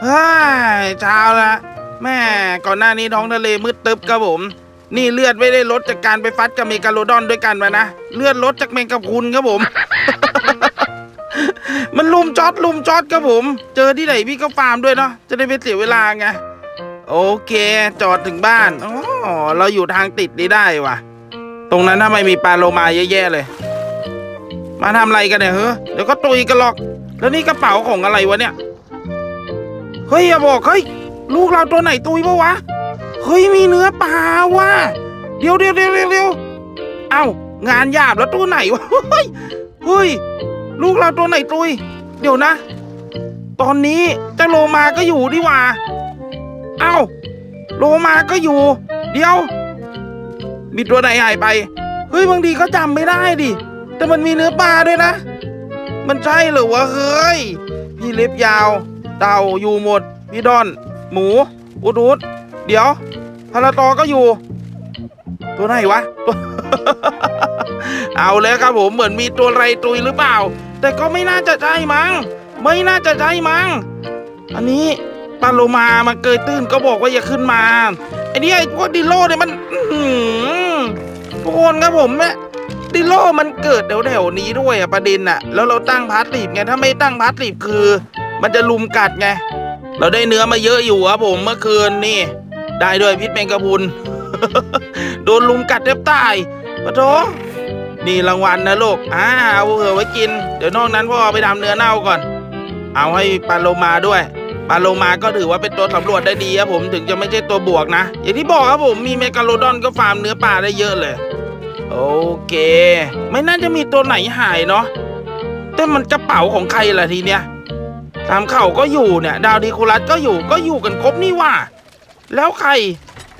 เฮ้ยเช้าละแม่ก่อนหน้านี้ท้องทะเลมืดตึ๊บครับผม นี่เลือดไม่ได้ลดจากการไปฟัดกับเมกาโลดอนด้วยกันมานะ เลือดลดจากแมงกะพรุนครับผม มันลุมจอดลุมจอดครับผม เจอที่ไหนพี่ก็ฟาร์มด้วยเนาะจะได้ไม่เสียเวลาไงโอเคจอดถึงบ้านอ๋อเราอยู่ทางติดนี้ได้ว่ะ ตรงนั้นถ้าไม่มีปลาโลมาแย่ๆเลย มาทำอะไรกันเนี่ยเฮ้ยเดี๋ยวก็ตุยกันหรอก แล้วนี่กระเป๋าของอะไรวะเนี่ย เฮ้ยอย่าบอกเฮ้ยลูกเราตัวไหนตุยปะวะเฮ้ยมีเนื้อปลาว่ะเดี๋ยวเดี๋ยวเดี๋ยวเดี๋ยวเดี๋ยวเอ้างานหยาบแล้วตัวไหนวะเฮ้ยเฮ้ยลูกเราตัวไหนตุย เดี๋ยวนะ ตอนนี้เจ้าโลมาก็อยู่ดีว่าเอ้าโลมาก็อยู่ เดี๋ยว มีตัวไหนหายไปเฮ้ยบางทีก็จำไม่ได้ดิแต่มันมีเนื้อปลาด้วยนะ มันใช่เหรอวะเฮ้ยพี่เล็บยาว เต่าอยู่หมดพี่ดอน หมูอุดอุดเดี๋ยวพาราตอก็อยู่ ตัวไหนวะ เอาแล้วครับผมเหมือนมีตัวไรตุยหรือเปล่า แต่ก็ไม่น่าจะใช่มั้งไม่น่าจะใช่มั้งอันนี้ปลาโลมามาเกยตื้นก็บอกว่าอย่าขึ้นมาไอ้นี่ไอ้พวกดิโลเนี่ยมันทุกคนครับผมแม่ยดิโลมันเกิดแถวๆนี้ด้วยอะประเด็นอะแล้วเราตั้งพาร์ทลีบไงถ้าไม่ตั้งพาร์ทลีบคือ มันจะลุมกัดไง เราได้เนื้อมาเยอะอยู่ครับผมเมื่อคืนนี่ ได้ด้วยพิษแมงกะพรุน โดนลุมกัดแทบตายปะโถนี่รางวัลนะลูกอ่าเอาเผื่อไว้กิน เดี๋ยวนอกนั้นพ่อเอาไปทำเนื้อเน่าก่อน เอาให้ปลาโลมาด้วย ปลาโลมาก็ถือว่าเป็นตัวสำรวจได้ดีครับผมถึงจะไม่ใช่ตัวบวกนะ อย่างที่บอกครับผมมีเมกาโลดอนก็ฟาร์มเนื้อปลาได้เยอะเลย โอเค ไม่น่าจะมีตัวไหนหายเนาะแต่มันกระเป๋าของใครล่ะทีเนี้ย ตามเข่าก็อยู่เนี่ย ดาวดีคูลัสก็อยู่ก็อยู่กันครบนี่ว่า แล้วใคร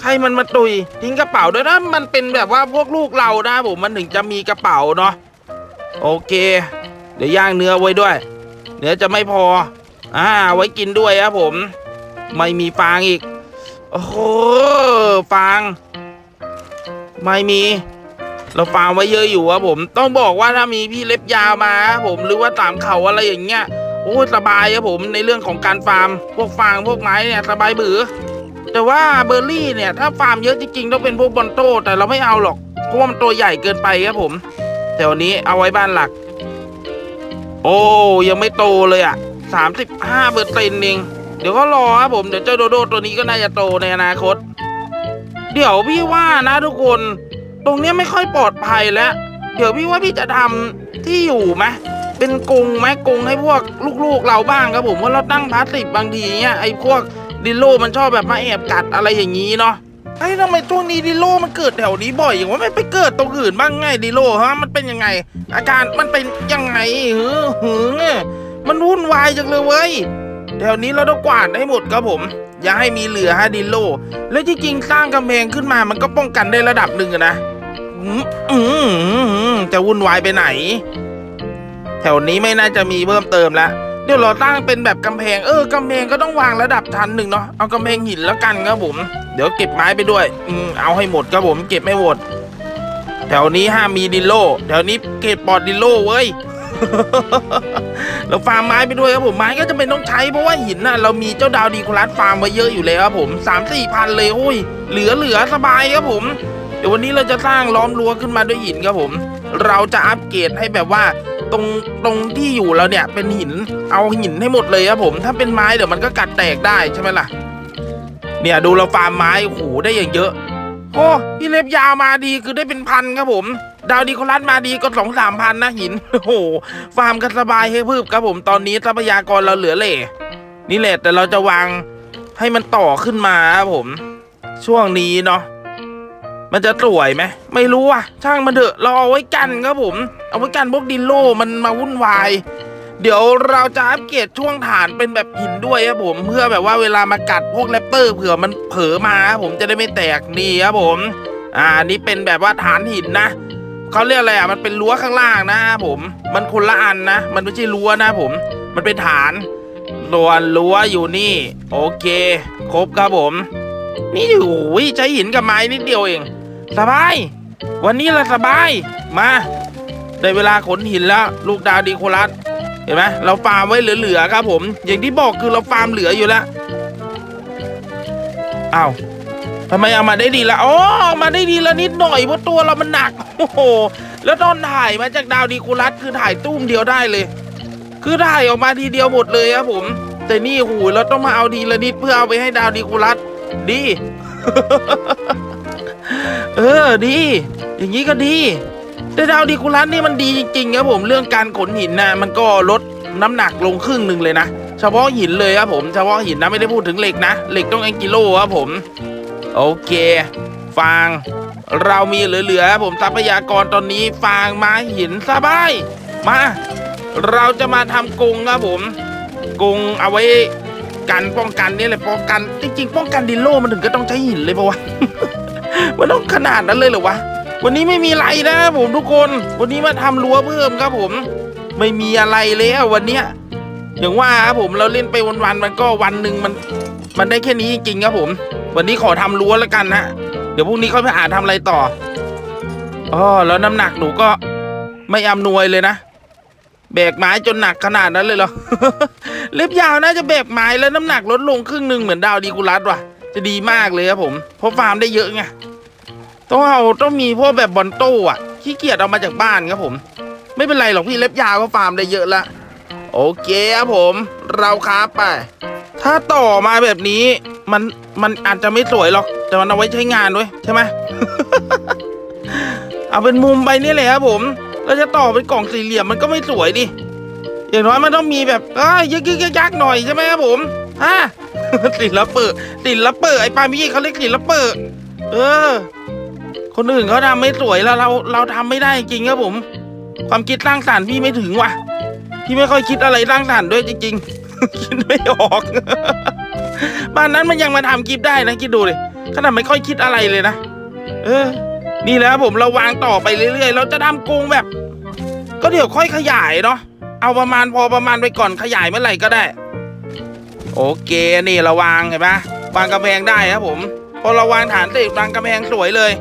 ใครมันมาตุยทิ้งกระเป๋าด้วยนะมันเป็นแบบว่าพวกลูกเรานะผมมันถึงจะมีกระเป๋าเนาะโอเค เดี๋ยวย่างเนื้อไว้ด้วย เนื้อจะไม่พอ อ่า ไว้กินด้วยครับผม ไม่มีฟางอีก โอ้โหฟาง ไม่มี เราฟาร์มไว้เยอะอยู่ครับผม ต้องบอกว่าถ้ามีพี่เล็บยาวมาครับผมหรือว่าตามเขาอะไรอย่างเงี้ย โอ้สบายครับผมในเรื่องของการฟาร์ม พวกฟางพวกไม้เนี่ยสบายบือ แต่ว่าเบอร์รี่เนี่ยถ้าฟาร์มเยอะจริงๆต้องเป็นพวกบอลโต้แต่เราไม่เอาหรอกเพราะว่ามันตัวใหญ่เกินไปครับผม แต่วันนี้เอาไว้บ้านหลัก โอ้ยังไม่โตเลยอะสามสิบห้าเปอร์เซ็นต์เองเดี๋ยวก็รอครับผมเดี๋ยวเจ้าโดโดตัวนี้ก็น่าจะโตในอนาคต เดี๋ยวพี่ว่านะทุกคน ตรงเนี้ยไม่ค่อยปลอดภัยแล้ว เดี๋ยวพี่ว่าพี่จะทำที่อยู่ไหม เป็นกรงไหมกรงให้พวกลูกๆเราบ้างครับผมว่าเราตั้งพลาสติกบางทีเนี่ยไอ้พวกดิโลมันชอบแบบมาแอบกัดอะไรอย่างนี้เนาะไอ้ยทำไมช่วงนี้ดิโลมันเกิดแถวนี้บ่อยอย่างว่าไม่ไปเกิดตรงอื่นบ้างไงดิโลฮะมันเป็นยังไง อาการมันเป็นยังไงหือหือมันวุ่นวายจังเลยเว้ยแถวนี้เราต้องกวาดให้หมดครับผม อย่าให้มีเหลือฮะดิโล แล้วจริงสร้างกำแพงขึ้นมามันก็ป้องกันได้ระดับหนึ่งนะอืมอืมจะวุ่นวายไปไหน แถวนี้ไม่น่าจะมีเพิ่มเติมแล้วเดี๋ยวเราตั้งเป็นแบบกำแพงเออกำแพงก็ต้องวางระดับชั้นหนึ่งเนาะเอากำแพงหินแล้วกันครับผม เดี๋ยวเก็บไม้ไปด้วยอืมเอาให้หมดครับผม เก็บไม่หมดแถวนี้ห้ามมีดินโลแถวนี้เก็บปอดดินโลเว้ยเราฟาร์มไม้ไปด้วยครับผมไม้ก็จะเป็นต้องใช้เพราะว่าหินน่ะเรามีเจ้าดาวดีคุรัสฟาร์มไว้เยอะอยู่แล้วครับผมสามสี่พันเลยโอ้ยเหลือเหลือสบายครับผม เดี๋ยววันนี้เราจะสร้างล้อมรั้วขึ้นมาด้วยหินครับผม เราจะอัปเกรดให้แบบว่า ตรงตรงที่อยู่เราเนี่ยเป็นหินเอาหินให้หมดเลยครับผมถ้าเป็นไม้เดี๋ยวมันก็กัดแตกได้ใช่ไหมล่ะ เนี่ยดูเราฟาร์มไม้โอ้โหได้อย่างเยอะ โอ้พี่เล็บยาวมาดีคือได้เป็นพันครับผม ดาวดีโคลัสมาดีก็สองสามพันนะหินโอ้โหฟาร์มกันสบายให้พืบครับผมตอนนี้ทรัพยากรเราเหลือเหล่นี่แหละแต่เราจะวางให้มันต่อขึ้นมาครับผม ช่วงนี้เนาะ มันจะสวยไหมไม่รู้อะ ช่างมันเถอะเราเอาไว้กันครับผม เอาไว้กันพวกดินโลมันมาวุ่นวาย เดี๋ยวเราจะอัปเกรดช่วงฐานเป็นแบบหินด้วยครับผมเพื่อแบบว่าเวลามากัดพวกแรปเตอร์เผื่อมันเผลอมาครับผมจะได้ไม่แตกนี่ครับผม อ่านี่เป็นแบบว่าฐานหินนะเขาเรียกอะไรอะมันเป็นรั้วข้างล่างนะครับผม มันคนละอันนะ มันไม่ใช่รั้วนะผม มันเป็นฐานส่วนรั้วอยู่นี่ โอเค ครบครับผม นี่โอ้ยใช้หินกับไม้นิดเดียวเอง สบาย วันนี้ละสบายมา ได้เวลาขนหินแล้ว ลูกดาวดีโคลัสเห็นไหมเราฟาร์มไว้เหลือๆครับผม อย่างที่บอกคือเราฟาร์มเหลืออยู่แล้วอ้าวทำไมเอามาได้ดีละอ๋อเอมาได้ดีละนิดหน่อยเพราะตัวเรามันหนักโอ้โหแล้วตอนถ่ายมาจากดาวดีโคลัสคือถ่ายตุ้มเดียวได้เลย คือถ่ายออกมาทีเดียวหมดเลยครับผม แต่นี่โอ้โหเราต้องมาเอาดีละนิดเพื่อเอาไปให้ดาวดีโคลัสดี เออดี อย่างนี้ก็ดี แต่ดาวดีคูลัสนี่มันดีจริงๆครับผมเรื่องการขนหินนะมันก็ลดน้ำหนักลงครึ่งหนึ่งเลยนะ เฉพาะหินเลยครับผมเฉพาะหินนะไม่ได้พูดถึงเหล็กนะเหล็กต้องเอ็กิโลครับผม โอเค ฟาง เรามีเหลือๆครับผมทรัพยากรตอนนี้ฟางไม้หินสบาย มา เราจะมาทำกรงครับผมกรงเอาไว้กันป้องกันนี่แหละป้องกัน จริง ๆ ป้องกันดินโลมันถึงก็ต้องใช้หินเลยปะวะ มันต้องขนาดนั้นเลยเหรอวะ วันนี้ไม่มีไรนะผมทุกคน วันนี้มาทำรั้วเพิ่มครับผม ไม่มีอะไรแล้ววันเนี้ยอย่างว่าครับผมเราเล่นไปวันๆมันก็วันหนึ่งมัน มันได้แค่นี้จริงๆครับผม วันนี้ขอทำรั้วแล้วกันนะเดี๋ยวพรุ่งนี้ค่อยไปอ่านทำอะไรต่ออ๋อแล้วน้ำหนักหนูก็ไม่อำนวยเลยนะแบกไม้จนหนักขนาดนั้นเลยเหรอ เล็บยาวน่าจะแบกไม้แล้วน้ำหนักลดลงครึ่งหนึ่งเหมือนดาวดีกุลัสว่ะ จะดีมากเลยครับผมเพราะฟาร์มได้เยอะไง ต้องเอาต้องมีพวกแบบบอลโต้อะขี้เกียจเอามาจากบ้านครับผม ไม่เป็นไรหรอกพี่เล็บยาวก็ฟาร์มได้เยอะละโอเคครับผม เราครับไป ถ้าต่อมาแบบนี้มันมันอาจจะไม่สวยหรอก แต่มันเอาไว้ใช้งานด้วยใช่ไหมเอาเป็นมุมไปนี่แหละครับผมเราจะต่อเป็นกล่องสี่เหลี่ยมมันก็ไม่สวยดิอย่างน้อยมันต้องมีแบบอ้ยยึกยึกยักยักหน่อยใช่ไหมครับผมฮะศิลปะศิลปะไอ้ปามี่เขาเรียกศิลปะเออ คนอื่นเขาทำไม่สวยแล้วเราเราทำไม่ได้จริงครับผม ความคิดสร้างสรรค์พี่ไม่ถึงว่ะพี่ไม่ค่อยคิดอะไรสร้างสรรค์ด้วยจริงๆ คิดไม่ออก บ้านนั้นมันยังมาทำคลิปได้นะคิดดูเลยขนาดไม่ค่อยคิดอะไรเลยนะเออ นี่แหละครับผมเราวางต่อไปเรื่อยๆ เราจะทำกรงแบบ ก็เดี๋ยวค่อยขยายเนาะเอาประมาณพอประมาณไปก่อนขยายเมื่อไหร่ก็ได้ โอเคนี่เราวางเห็นปะวางกำแพงได้ครับผมพอเราวางฐานเสร็จวางกำแพงสวยเลย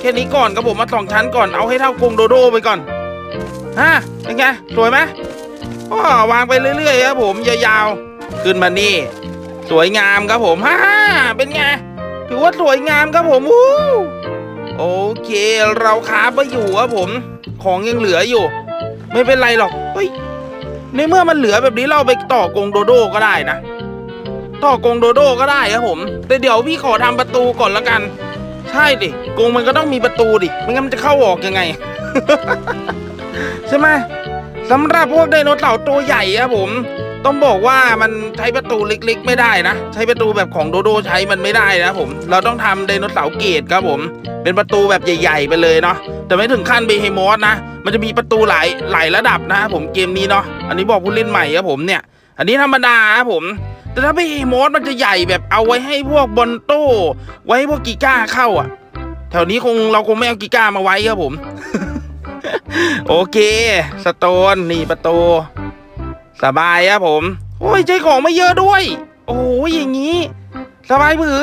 แค่นี้ก่อนครับผมมาสองชั้นก่อนเอาให้เท่ากรงโดโดไปก่อนฮะเป็นไงสวยไหมก็วางไปเรื่อยๆครับผมยาวๆขึ้นมานี่ สวยงามครับผมฮ่าเป็นไงถือว่าสวยงามครับผมอู้โอเค เราคาไปอยู่ครับผม ของยังเหลืออยู่ ไม่เป็นไรหรอกเฮ้ยในเมื่อมันเหลือแบบนี้เราไปต่อกรงโดโดก็ได้นะ ต่อกรงโดโดก็ได้ครับผม แต่เดี๋ยวพี่ขอทำประตูก่อนละกัน ใช่ดิกรงมันก็ต้องมีประตูดิไม่งั้นมันจะเข้าออกยังไง ใช่ไหมสำหรับพวกไดโนเสาร์ตัวใหญ่ครับผม ต้องบอกว่ามันใช้ประตูเล็กๆ ไม่ได้นะ ใช้ประตูแบบของโดโดใช้มันไม่ได้นะผม เราต้องทำไดโนเสาร์เกตครับผม เป็นประตูแบบใหญ่ ๆ ไปเลยเนาะแต่ไม่ถึงขั้นเบเฮมอสนะ มันจะมีประตูหลายหลายระดับนะครับผมเกมนี้เนาะอันนี้บอกผู้เล่นใหม่ครับผมเนี่ย อันนี้ธรรมดาครับผม แต่ถ้าเบเฮมอสมันจะใหญ่แบบเอาไว้ให้พวกบอลโต้ ไว้ให้พวกกีก้าเข้าอะ แถวนี้คงเราคงไม่เอากีก้ามาไว้ครับผม โอเค สโตนนี่ประตู สบายครับผม โอ้ยใจของไม่เยอะด้วย โอ้ยอย่างนี้ สบายบือ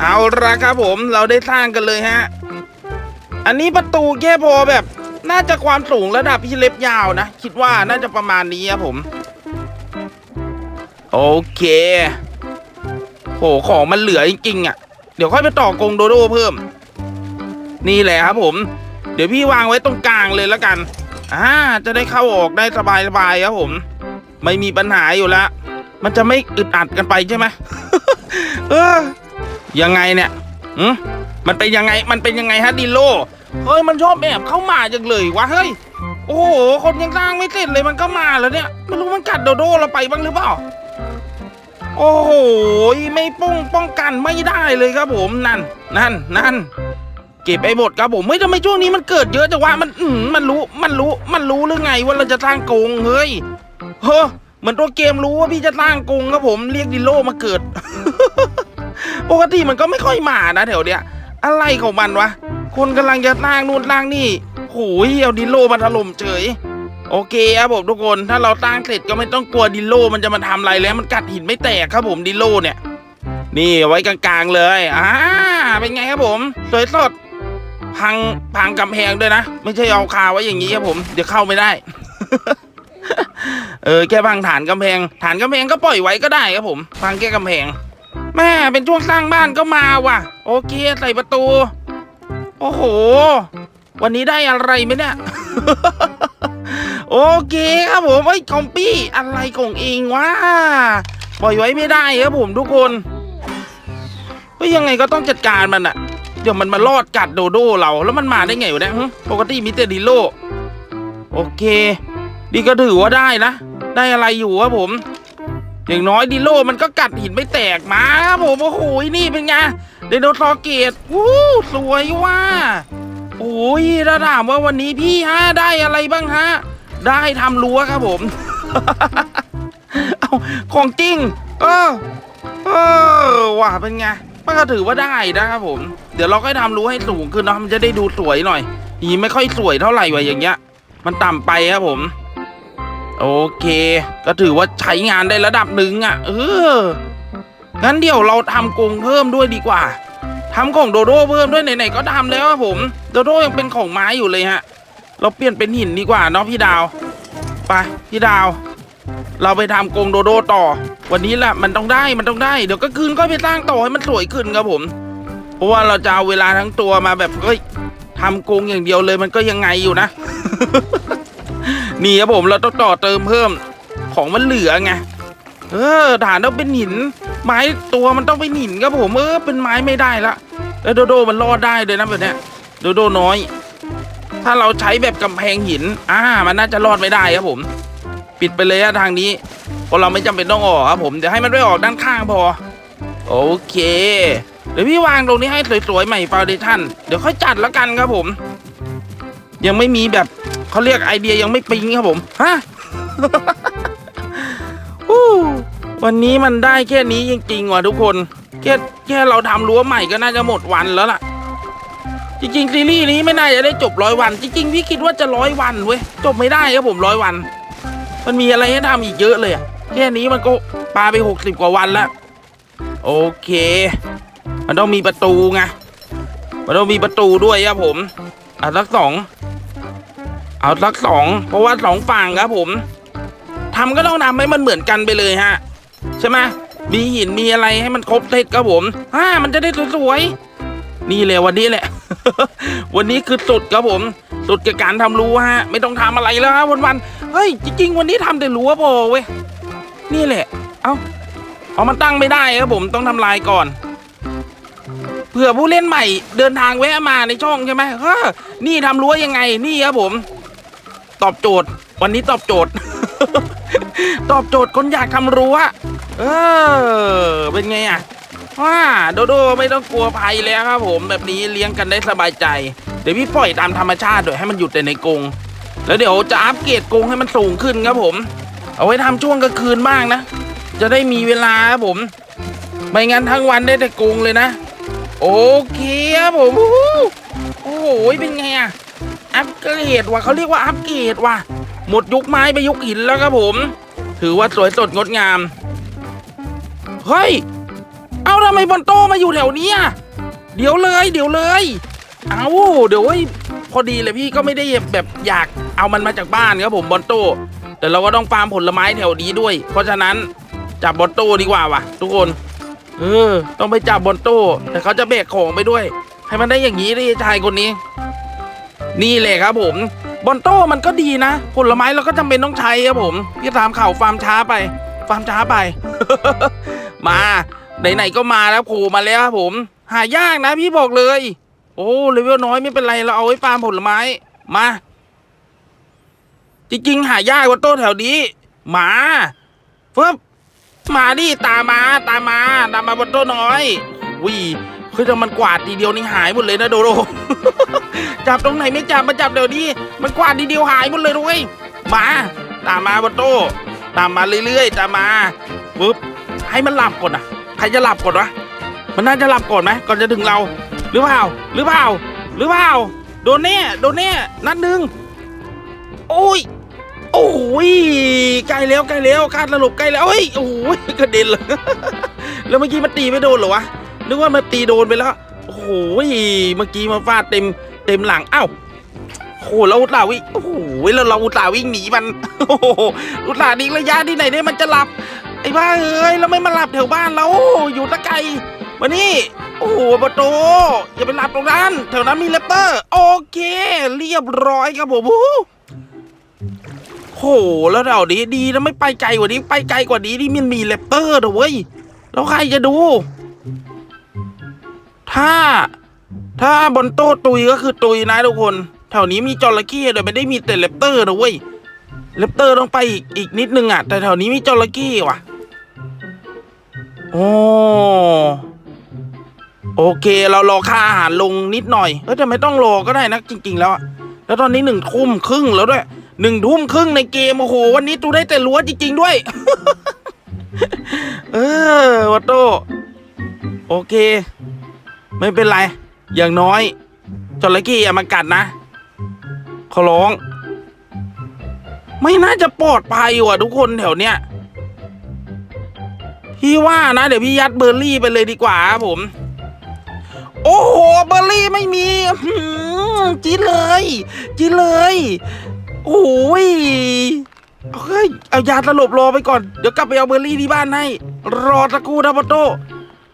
เอาละครับผมเราได้สร้างกันเลยฮะ อันนี้ประตูแค่พอแบบ น่าจะความสูงระดับพี่เล็บยาวนะ คิดว่าน่าจะประมาณนี้ครับผม โอเคโหของมันเหลือจริงๆอะ เดี๋ยวค่อยไปต่อกงโดโดเพิ่ม นี่แหละครับผม เดี๋ยวพี่วางไว้ตรงกลางเลยแล้วกันอ่าจะได้เข้าออกได้สบายๆครับผม ไม่มีปัญหาอยู่ล้วมันจะไม่อึดอัดกันไปใช่ไหมเออยังไงเนี่ยอืมมันเป็นยังไงมันเป็นยังไงฮะดิโลเฮ้ยมันชอบแอบเข้ามาจังเลยวะเฮ้ยโอ้โหคนยังสร้างไม่เสร็จเลยมันก็มาแล้วเนี่ยไม่รู้มันกัดโดโดเราไปบ้างหรือเปล่า โอ้โหไม่ป้องป้องกันไม่ได้เลยครับผมนั่นนั่นนั่นเก็บไปหมดครับผมเฮ้ยทำไมช่วงนี้มันเกิดเยอะจังวะมันอืมมันรู้มันรู้มันรู้หรือไงว่าเราจะสร้างกงเฮ้ยเฮ้อเหมือนตัวเกมรู้ว่าพี่จะสร้างกงครับผมเรียกดิโลมาเกิด ปกติมันก็ไม่ค่อยมานะแถวเนี้ยอะไรของมันวะคนกำลังจะสร้างนู่นสร้างนี่โหยเอาดิโลมาถล่มเฉย โอเคครับผมทุกคนถ้าเราสร้งเสร็จก็ไม่ต้องกลัวดิโลมันจะมาทำอะไรแล้วมันกัดหินไม่แตกครับผมดิโลเนี่ย นี่ไว้กลางๆเลยอ่าเป็นไงครับผมสวยสดพังพังกำแพงด้วยนะ ไม่ใช่เอาคาไว้อย่างนี้ครับผม เดี๋ยวเข้าไม่ได้ เออแค่พังฐานกำแพง ฐานกำแพงก็ปล่อยไว้ก็ได้ครับผม พังแค่กำแพงแม่เป็นช่วงสร้างบ้านก็มาว่ะ โอเคใส่ประตู โอ้โห วันนี้ได้อะไรไหมเนี่ย โอเคครับผมไอ้คอมปี้อะไรของเองวะปล่อยไว้ไม่ได้ครับผมทุกคนเฮ้ยยังไงก็ต้องจัดการมันอะเดี๋ยวมันมาลอดกัดโดโดเราแล้วมันมาได้ไงวะเนี่ยปกติมีแต่ดิโลโอเคดีก็ถือว่าได้นะได้อะไรอยู่ครับผม อย่างน้อยดิโลมันก็กัดหินไม่แตกมาครับผมโอ้โหนี่เป็นไงไดโนเสาร์เกตวู้สวยว่ะ โอ้ยถ้าถามว่าวันนี้พี่ฮะได้อะไรบ้างฮะ ได้ทำรั้วครับผม เอาของจริง เออ เออว่ะเป็นไงมันก็ถือว่าได้นะครับผม เดี๋ยวเราก็ทำรั้วให้สูงขึ้นเนาะมันจะได้ดูสวยหน่อยอีไม่ค่อยสวยเท่าไหร่วะอย่างเงี้ย มันต่ำไปครับผม โอเค ก็ถือว่าใช้งานได้ระดับหนึ่งอะ เอองั้นเดี๋ยวเราทำกรงเพิ่มด้วยดีกว่า ทำของโดโดเพิ่มด้วยไหนๆก็ทำแล้วครับผม โดโดยังเป็นของไม้อยู่เลยฮะ เราเปลี่ยนเป็นหินดีกว่าเนาะพี่ดาว ไปพี่ดาว เราไปทำกรงโดโดต่อ วันนี้แหละมันต้องได้มันต้องได้เดี๋ยวก็คืนก็ไปสร้างต่อให้มันสวยขึ้นครับผม เพราะว่าเราจะเอาเวลาทั้งตัวมาแบบเฮ้ยทำกรงอย่างเดียวเลยมันก็ยังไงอยู่นะ นี่ครับผมเราต้องต่อเติมเพิ่มของมันเหลือไงเออฐานต้องเป็นหิน ไม้ตัวมันต้องเป็นหินครับผมเออเป็นไม้ไม่ได้ละแล้วโดโดมันรอดได้เลยนะแบบเนี้ยโดโดน้อย ถ้าเราใช้แบบกำแพงหินอ่ามันน่าจะรอดไม่ได้ครับผม ปิดไปเลยอะทางนี้เพราะเราไม่จำเป็นต้องออกครับผมเดี๋ยวให้มันไปออกด้านข้างพอ โอเค เดี๋ยวพี่วางตรงนี้ให้สวยๆใหม่ฟาวเดชั่นเดี๋ยวค่อยจัดแล้วกันครับผม ยังไม่มีแบบเขาเรียกไอเดียยังไม่ปิ๊งครับผมฮะ วันนี้มันได้แค่นี้จริงๆว่ะทุกคน แค่แค่เราทำรั้วใหม่ก็น่าจะหมดวันแล้วล่ะ จริงๆซีรีส์นี้ไม่น่าจะได้จบร้อยวัน จริงๆพี่คิดว่าจะร้อยวันเว้ยจบไม่ได้ครับผมร้อยวัน มันมีอะไรให้ทำอีกเยอะเลยอะแค่นี้มันก็ปาไปหกสิบกว่าวันแล้ว โอเค มันต้องมีประตูไงมันต้องมีประตูด้วยครับผมเอาสักสองเอาสักสองเพราะว่าสองฝั่งครับผมทำก็ต้องทำให้มันเหมือนกันไปเลยฮะ ใช่ไหมมีหินมีอะไรให้มันครบเซตครับผมอ่ามันจะได้สวยๆนี่เลยวันนี้แหละ วันนี้คือสุดครับผม สุดกับการทำรั้วฮะ ไม่ต้องทำอะไรแล้วฮะวันๆเฮ้ยจริง ๆ วันนี้ทำแต่รั้วพอเว้ยนี่แหละ เอาเอามันตั้งไม่ได้ครับผมต้องทำลายก่อนเผื่อผู้เล่นใหม่เดินทางแวะมาในช่องใช่ไหมเฮ้อนี่ทำรั้วยังไง นี่ครับผม ตอบโจทย์ วันนี้ตอบโจทย์ ตอบโจทย์คนอยากทำรั้วเออ เป็นไงอะว่าโดโดไม่ต้องกลัวภัยแล้วครับผมแบบนี้เลี้ยงกันได้สบายใจ เดี๋ยวพี่ปล่อยตามธรรมชาติโดยให้มันหยุดแต่ในกรงแล้วเดี๋ยวจะอัปเกรดกรงให้มันสูงขึ้นครับผม เอาไว้ทำช่วงกลางคืนบ้างนะ จะได้มีเวลาครับผมไม่งั้นทั้งวันได้แต่กรงเลยนะ โอเคครับผมโอ้โหเป็นไงอะอัปเกรดว่ะเขาเรียกว่าอัปเกรดว่ะ หมดยุคไม้ไปยุคหินแล้วครับผม ถือว่าสวยสดงดงาม เฮ้ย เอาทำไมบอลโตมาอยู่แถวนี้ยเดี๋ยวเลย เดี๋ยวเลย เอาเดี๋ยวว้พอดีเลยพี่ก็ไม่ได้แบบอยากเอามันมาจากบ้านครับผมบอลโตแต่เราก็ต้องฟาร์มผลไม้แถวนี้ด้วย เพราะฉะนั้นจับบอลโตดีกว่าว่ะ ทุกคน เออ ต้องไปจับบอลโตแต่เขาจะแบกของไปด้วย ให้มันได้อย่างนี้ดิชายคนนี้ นี่แหละครับผม บอลโต้มันก็ดีนะ ผลไม้เราก็จำเป็นต้องใช้ครับผมพี่ตามข่าวฟาร์มช้าไป ฟาร์มช้าไป มาไหนๆก็มาแล้วโผล่มาแล้วครับผม หายากนะพี่บอกเลย โอ้เลเวลน้อยไม่เป็นไรเราเอาไว้ฟาร์มผลไม้มา จริงๆ หายากกว่าโต้แถวนี้มาฟึบมาดิตามมาตามมาตามมาบนโต๊ะน้อยวิ คือถ้ามันกวาดทีเดียวนี่หายหมดเลยนะโดโด จับตรงไหนไม่จับมาจับเดี๋ยวนี้มันกวาดทีเดียวหายหมดเลยด้วยมาตามมาบนโต๊ะตามมาเรื่อยๆตามมาปุ๊บให้มันหลับก่อนอะใครจะหลับก่อนวะมันน่าจะหลับก่อนไหมก่อนจะถึงเรา หรือเปล่า หรือเปล่า หรือเปล่า โดนแน่โดนแน่นัดหนึ่งโอ้ยโอ้ยใกล้แล้วใกล้แล้วคาดสลบใกล้แล้วเฮ้ยโอ้ยกระเด็นเลยแล้วเมื่อกี้มันตีไม่โดนเหรอวะ นึกว่ามันตีโดนไปแล้ว โอ้โหเมื่อกี้มาฟาดเต็มเต็มหลัง เอ้าโอ้โหเราอุตส่าห์วิ่งโอ้โหแล้วเราอุตส่าห์วิ่งหนีมันโอ้โหอุตส่าห์ดิ้งระยะที่ไหนเนี่ยมันจะหลับ ไอ้บ้าเอ้ยแล้วไม่มาหลับแถวบ้านเราอยู่ตะไกลมานี่โอ้โหประตูอย่าไปหลับตรงนั้นแถวนั้นมีเลปเตอร์ โอเค เรียบร้อยครับผมโอ้โหแล้วเดี๋ยวนี้ดีนะไม่ไปไกลกว่านี้ ไปไกลกว่านี้นี่มันมีเลปเตอร์นะเว้ยแล้วใครจะดู ถ้า ถ้าบนโต๊ะตุยก็คือตุยนะทุกคน แถวนี้มีจระเข้แต่ไม่ได้มีแต่เลปเตอร์นะเว้ยเลปเตอร์ต้องไปอีกอีกนิดนึงอะ แต่แถวนี้มีจระเข้ว่ะโอ้โอเค เรารอค่าอาหารลงนิดหน่อยเออแต่ไม่ต้องรอก็ได้นะจริง ๆ แล้วอะแล้วตอนนี้หนึ่งทุ่มครึ่งแล้วด้วยหนึ่งทุ่มครึ่งในเกมโอ้โหวันนี้ตูได้แต่รั้วจริง ๆ ด้วย เออวัตโตโอเค ไม่เป็นไร อย่างน้อย จระเข้อย่ามากัดนะ ขอร้อง ไม่น่าจะปลอดภัยว่ะทุกคนแถวเนี้ย พี่ว่านะ เดี๋ยวพี่ยัดเบอร์รี่ไปเลยดีกว่าครับผม โอ้โห เบอร์รี่ไม่มีจีเลย จีเลย โอ้ยเฮ้ย เอายาสลบรอไปก่อน เดี๋ยวกลับไปเอาเบอร์รี่ที่บ้านให้ รอสักครู่นะปโต้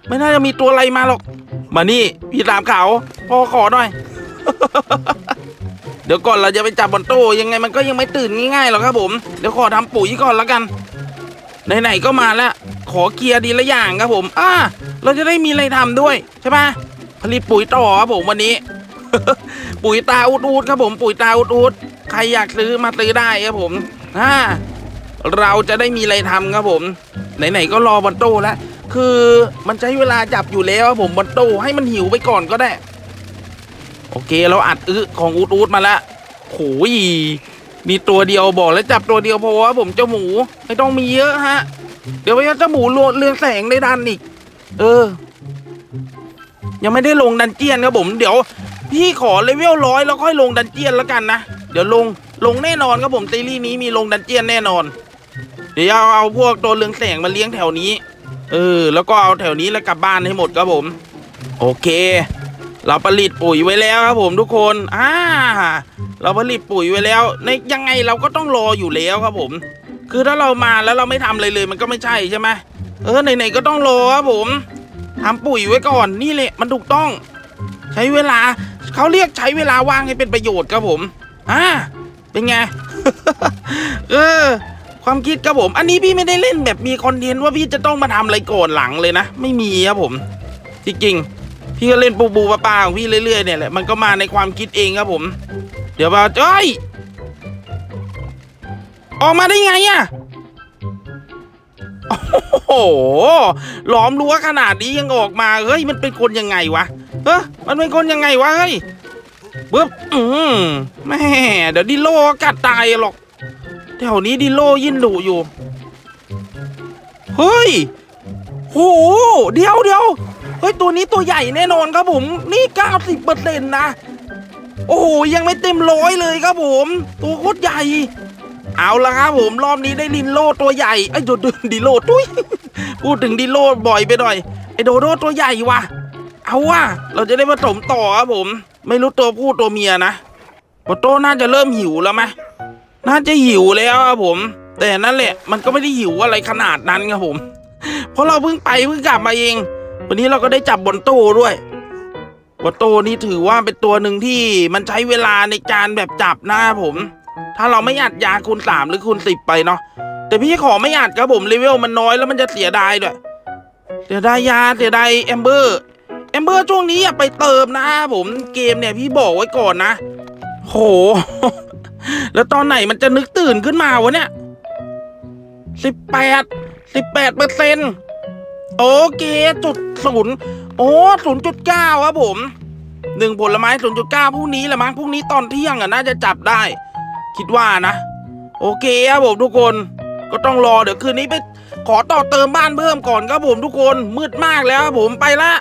ไม่น่าจะมีตัวอะไรมาหรอก มานี่พี่ตามเขาพอขอหน่อย เดี๋ยวก่อนเราจะไปจับบอลโต้ยังไงมันก็ยังไม่ตื่นง่ายๆหรอกครับผมเดี๋ยวขอทำปุ๋ยก่อนแล้วกันไหนๆก็มาแล้ว ขอเคลียร์ดีละอย่างครับผมอ่าเราจะได้มีอะไรทำด้วยใช่ปะผลิตปุ๋ยต่อครับผมวันนี้ ปุ๋ยตาอุดอุดครับผมปุ๋ยตาอุดอุดใครอยากซื้อมาซื้อได้ครับผมอ่าเราจะได้มีอะไรทำครับผม ไหนๆก็รอบอลโต้แล้ว คือมันใช้เวลาจับอยู่แล้วผมบอลโตให้มันหิวไปก่อนก็ได้ โอเคเราอัดอึของอูดอูดมาล้วโหยมีตัวเดียวบอกแล้วจับตัวเดียวเพราะว่าผมเจ้าหมูไม่ต้องมีเยอะฮะ เดี๋ยวไปเอาเจ้าหมูรวดเรืองแสงในดันอีก เออ ยังไม่ได้ลงดันเจียนครับผม เดี๋ยว พี่ขอเลเวลร้อยแล้วค่อยลงดันเจียนแล้วกันนะเดี๋ยวลงลงแน่นอนครับผมซีรีส์นี้มีลงดันเจียนแน่นอน เดี๋ยวเอาเอาพวกตัวเรืองแสงมาเลี้ยงแถวนี้ เออ แล้วก็เอาแถวนี้แล้วกลับบ้านให้หมดครับผม โอเค เราผลิตปุ๋ยไว้แล้วครับผมทุกคนอ่าเราผลิตปุ๋ยไว้แล้ว ในยังไงเราก็ต้องรออยู่แล้วครับผม คือถ้าเรามาแล้วเราไม่ทำอะไรเลยมันก็ไม่ใช่ใช่ไหมเออไหนๆก็ต้องรอครับผมทำปุ๋ยไว้ก่อนนี่แหละมันถูกต้อง ใช้เวลาเขาเรียกใช้เวลาว่างให้เป็นประโยชน์ครับผมอ่าเป็นไง เออ ความคิดครับผม อันนี้พี่ไม่ได้เล่นแบบมีคอนเทนต์ว่าพี่จะต้องมาทำอะไรก่อนหลังเลยนะ ไม่มีครับผม จริงๆ พี่ก็เล่นปูปูปลาปลาของพี่เรื่อยๆเนี่ยแหละ มันก็มาในความคิดเองครับผม เดี๋ยวมาเอ้ย ออกมาได้ไงอะโอ้โหล้อมรั้วขนาดนี้ยังออกมา เฮ้ย มันเป็นคนยังไงวะเฮ้มันเป็นคนยังไงวะ เฮ้ยปึ๊บ อืมแม่ เดี๋ยวดิโลกัดตายหรอก แถวนี้ดิโลยิ่งดุอยู่ เฮ้ยโหเดี๋ยวเดี๋ยวเฮ้ย ตัวนี้ตัวใหญ่แน่นอนครับผม นี่ 90เปอร์เซ็นต์นะ โอ้โห ยังไม่เต็มร้อยเลยครับผม ตัวโคตรใหญ่ เอาละครับผม รอบนี้ได้ลินโลตัวใหญ่ ไอ้โดโดดิโลตุ้ยพูดถึงดิโลบ่อยไปหน่อย ไอ้โดโดตัวใหญ่ว่ะ เอาว่ะ เราจะได้ผสมต่อครับผม ไม่รู้ตัวผู้ตัวเมียนะโปโตน่าจะเริ่มหิวแล้วไหม น่าจะหิวแล้วครับผม แต่นั่นแหละมันก็ไม่ได้หิวอะไรขนาดนั้นครับผม เพราะเราเพิ่งไปเพิ่งกลับมาเอง วันนี้เราก็ได้จับบนโต้ด้วยบนโต้นี่ถือว่าเป็นตัวหนึ่งที่มันใช้เวลาในการแบบจับนะครับผม ถ้าเราไม่อัดยาคูณสามหรือคูณสิบไปเนาะแต่พี่ขอไม่อัดครับผมเลเวลมันน้อยแล้วมันจะเสียดายด้วยเสียดายยาเสียดายแอมเบอร์แอมเบอร์ช่วงนี้อย่าไปเติมนะครับผมเกมเนี่ยพี่บอกไว้ก่อนนะโห แล้วตอนไหนมันจะนึกตื่นขึ้นมาวะเนี่ยสิบแปดสิบแปดเปอร์เซ็นต์โอเคจุดศูนย์โอ้ศูนย์จุดเก้าครับผมหนึ่งผลไม้ศูนย์จุดเก้าพรุ่งนี้แหละมั้งพรุ่งนี้ตอนเที่ยงอะน่าจะจับได้ คิดว่านะ โอเคครับผมทุกคนก็ต้องรอเดี๋ยวคืนนี้ไปขอต่อเติมบ้านเพิ่มก่อนครับผมทุกคนมืดมากแล้วครับผมไปละ